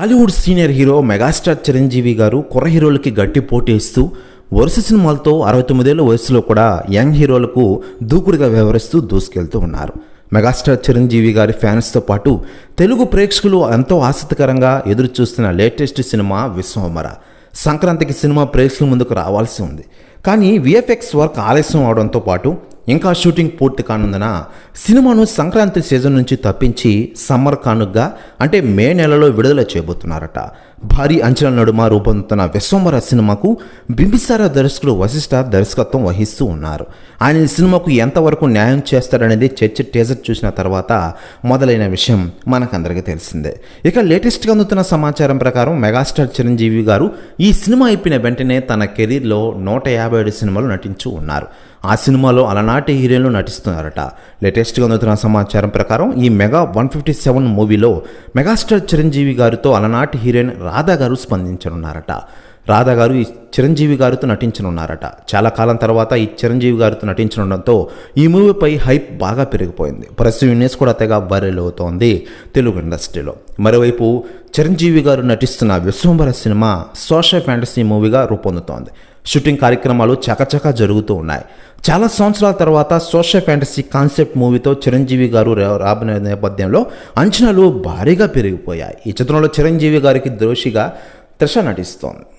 Hollywood senior hero megastar Chiranjeevi garu కుర్ర హీరోలకి గట్టి పోటీ ఇస్తూ వరుస సినిమాలతో అరవై తొమ్మిదేళ్ళ వయసులో కూడా యంగ్ హీరోలకు దూకుడుగా వ్యవహరిస్తూ దూసుకెళ్తూ ఉన్నారు. మెగాస్టార్ చిరంజీవి గారి ఫ్యాన్స్తో పాటు తెలుగు ప్రేక్షకులు ఎంతో ఆసక్తికరంగా ఎదురు చూస్తున్న లేటెస్ట్ సినిమా విశ్వమర సంక్రాంతికి సినిమా ప్రేక్షకుల ముందుకు రావాల్సి ఉంది. కానీ విఎఫ్ఎక్స్ వర్క్ ఆలస్యం అవడంతో పాటు ఇంకా షూటింగ్ పూర్తి కానుందన? సినిమాను సంక్రాంతి సీజన్ నుంచి తప్పించి సమ్మర్ కానుగ్గా అంటే మే నెలలో విడుదల చేయబోతున్నారట. భారీ అంచనాల నడుమ రూపొందుతున్న విశ్వంబర సినిమాకు బింబిసార దర్శకుడు వశిష్ఠ దర్శకత్వం వహిస్తూ ఉన్నారు. ఆయన ఈ సినిమాకు ఎంతవరకు న్యాయం చేస్తాడనేది చర్చ టీజర్ చూసిన తర్వాత మొదలైన విషయం మనకందరికీ తెలిసిందే. ఇక లేటెస్ట్గా అందుతున్న సమాచారం ప్రకారం మెగాస్టార్ చిరంజీవి గారు ఈ సినిమా అయిపోయిన వెంటనే తన కెరీర్లో నూట యాభై ఏడు సినిమాలు నటించు ఉన్నారు. ఆ సినిమాలో అలనా నాటి హీరోయిన్లు నటిస్తున్నారట. లేటెస్ట్గా అందుతున్న సమాచారం ప్రకారం ఈ మెగా వన్ ఫిఫ్టీ సెవెన్ మూవీలో మెగాస్టార్ చిరంజీవి గారితో అలనాటి హీరోయిన్ రాధా గారు స్పందించనున్నారట. రాధా గారు ఈ చిరంజీవి గారితో నటించనున్నారట. చాలా కాలం తర్వాత ఈ చిరంజీవి గారితో నటించనుండడంతో ఈ మూవీపై హైప్ బాగా పెరిగిపోయింది. ప్రస్తుతం యూనిస్ కూడా తెగ వైరల్ అవుతోంది తెలుగు ఇండస్ట్రీలో. మరోవైపు చిరంజీవి గారు నటిస్తున్న విశ్వంబర సినిమా సోషల్ ఫ్యాంటసీ మూవీగా రూపొందుతోంది. షూటింగ్ కార్యక్రమాలు చకచకా జరుగుతూ ఉన్నాయి. చాలా సంవత్సరాల తర్వాత సోషల్ ఫ్యాంటసీ కాన్సెప్ట్ మూవీతో చిరంజీవి గారు రా- రాబోయే నేపథ్యంలో అంచనాలు భారీగా పెరిగిపోయాయి. ఈ చిత్రంలో చిరంజీవి గారికి దోషిగా త్రిష నటిస్తోంది.